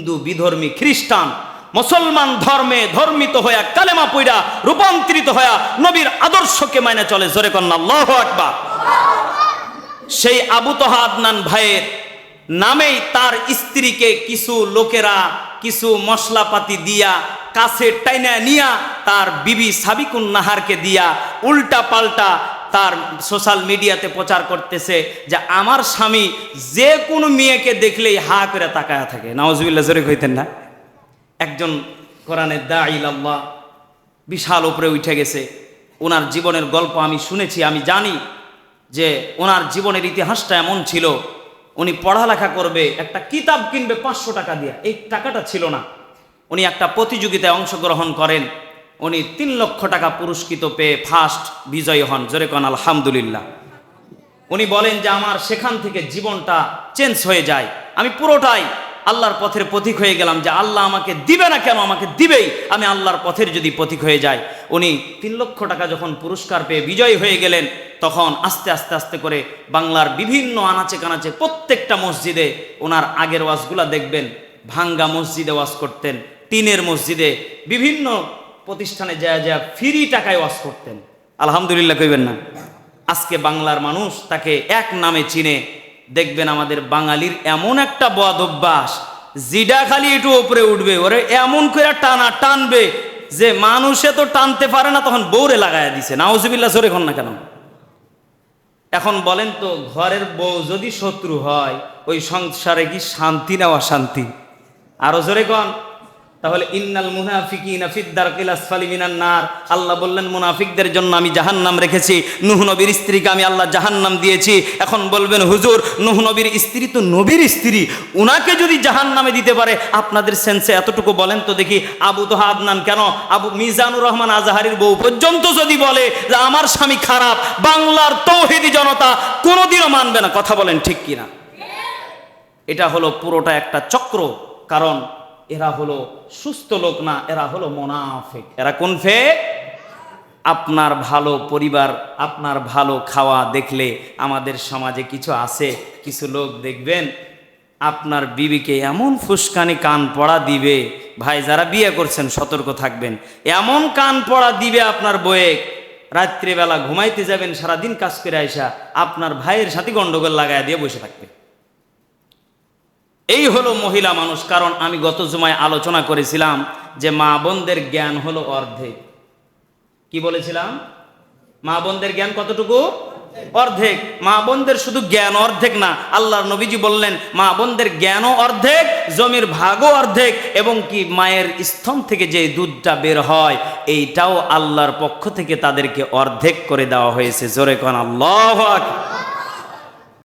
হিন্দু বিধর্মী খ্রিস্টান, মুসলমান ধর্মে ধর্মিত হইয়া কালেমা পইরা রূপান্তরিত হইয়া নবীর আদর্শকে মাইনে চলে। জোরে কন্যা, আল্লাহ আকবার। সেই আবু তহা আদনান ভাইয়ের নামেই তার স্ত্রীকে কিছু লোকেরা কিছু মশলাপাতি দিয়া, কাছে টাইনা নিয়া তার বিবি সাবিকুন নাহারকে দিয়া উল্টা পাল্টা তার সোশ্যাল মিডিয়াতে প্রচার করতেছে যে আমার স্বামী যে কোনো মেয়েকে দেখলেই হা করে তাকায়া থাকে। নওয়াজবিল্লা জোরে কইতেন না? একজন কোরআনের দাইল আল্লাহ বিশাল উপরে উঠে গেছে। ওনার জীবনের গল্প আমি শুনেছি, আমি জানি যে ওনার জীবনের ইতিহাসটা এমন ছিল, উনি পড়ালেখা করবে, একটা কিতাব কিনবে পাঁচশো টাকা দিয়ে। এই টাকাটা ছিল না। উনি একটা প্রতিযোগিতায় অংশগ্রহণ করেন। উনি তিন লক্ষ টাকা পুরস্কৃত পেয়ে ফার্স্ট বিজয়ী হন। জোরে কন, আলহামদুলিল্লাহ। উনি বলেন যে, আমার সেখান থেকে জীবনটা চেঞ্জ হয়ে যায়। আমি পুরোটাই আল্লাহর পথের পথিক হয়ে গেলাম যে, আল্লাহ আমাকে দিবে না কেন? আমাকে দিবেই। আমি আল্লাহর পথের যদি পথিক হয়ে যাই। উনি তিন লক্ষ টাকা যখন পুরস্কার পেয়ে বিজয়ী হয়ে গেলেন, তখন আস্তে আস্তে আস্তে করে বাংলার বিভিন্ন আনাচে কানাচে প্রত্যেকটা মসজিদে ওনার আগের ওয়াজগুলা দেখবেন। ভাঙ্গা মসজিদে ওয়াজ করতেন, টিনের মসজিদে বিভিন্ন প্রতিষ্ঠানে যা যা ফ্রি টাকায় ওয়াজ করতেন। আলহামদুলিল্লাহ কইবেন না। আজকে বাংলার মানুষ তাকে এক নামে চিনে। দেখবেন আমাদের বাঙালির এমন একটা বদ অভ্যাস, জিডা খালি একটু উপরে উঠবে, ওরে এমন করে টানা টানবে যে মানুষে তো টানতে পারে না, তখন বউরে লাগায় দিছে। নাউজুবিল্লাহ সরে না কেন? এখন বলেন তো, ঘরের বউ যদি শত্রু হয়, ওই সংসারে কি শান্তি না অশান্তি? আরও জোরে কন। তাহলে ইন্নাল মুনাফিকিনা ফিদ্দার কিলাসফালি মিনান নার। আল্লাহ বললেন, মুনাফিকদের জন্য আমি জাহান্নাম রেখেছি। নুহ নবীর স্ত্রীকে আমি আল্লাহ জাহান্নাম দিয়েছি। এখন বলবেন, হুজুর, নুহ নবীর স্ত্রী তো নবীর স্ত্রী। উনাকে যদি জাহান্নামে দিতে পারে, আপনাদের সেন্সে এতটুকু বলেন তো দেখি, আবু তো আদনান কেন? আবু মিজানুর রহমান আজাহারির বউ পর্যন্ত যদি বলে যে, আমার স্বামী খারাপ, বাংলার তৌহিদি জনতা কোনোদিনও মানবে না। কথা বলেন ঠিক কিনা? এটা হলো পুরোটা একটা চক্র। কারণ এরা হলো সুস্থ লোক না, এরা হলো মোনাফেক। এরা কোন ফেক? আপনার ভালো পরিবার, আপনার ভালো খাওয়া দেখলে আমাদের সমাজে কিছু আছে, কিছু লোক দেখবেন, আপনার বিবিকে এমন ফুসকানি কান পড়া দিবে, ভাই যারা বিয়ে করছেন, সতর্ক থাকবেন। এমন কান পড়া দিবে আপনার বয়ে রাত্রিবেলা ঘুমাইতে যাবেন, সারাদিন কাজ করে আইসা আপনার ভাইয়ের সাথে গন্ডগোল লাগায় দিয়ে বসে থাকবে। এই হলো মহিলা মানুষ, কারণ আমি গত জুমায় আলোচনা করেছিলাম যে মা বোনদের জ্ঞান হলো অর্ধেক। কি বলেছিলাম? মা বোনদের জ্ঞান কতটুকু? অর্ধেক। মা বোনদের শুধু জ্ঞান অর্ধেক না, আল্লাহর নবীজি বললেন, মা বোনদের জ্ঞানও অর্ধেক, জমির ভাগও অর্ধেক, এবং কি মায়ের স্তন থেকে যে দুধটা বের হয়, এইটাও আল্লাহর পক্ষ থেকে তাদেরকে অর্ধেক করে দেওয়া হয়েছে। জোরে কন আল্লাহ।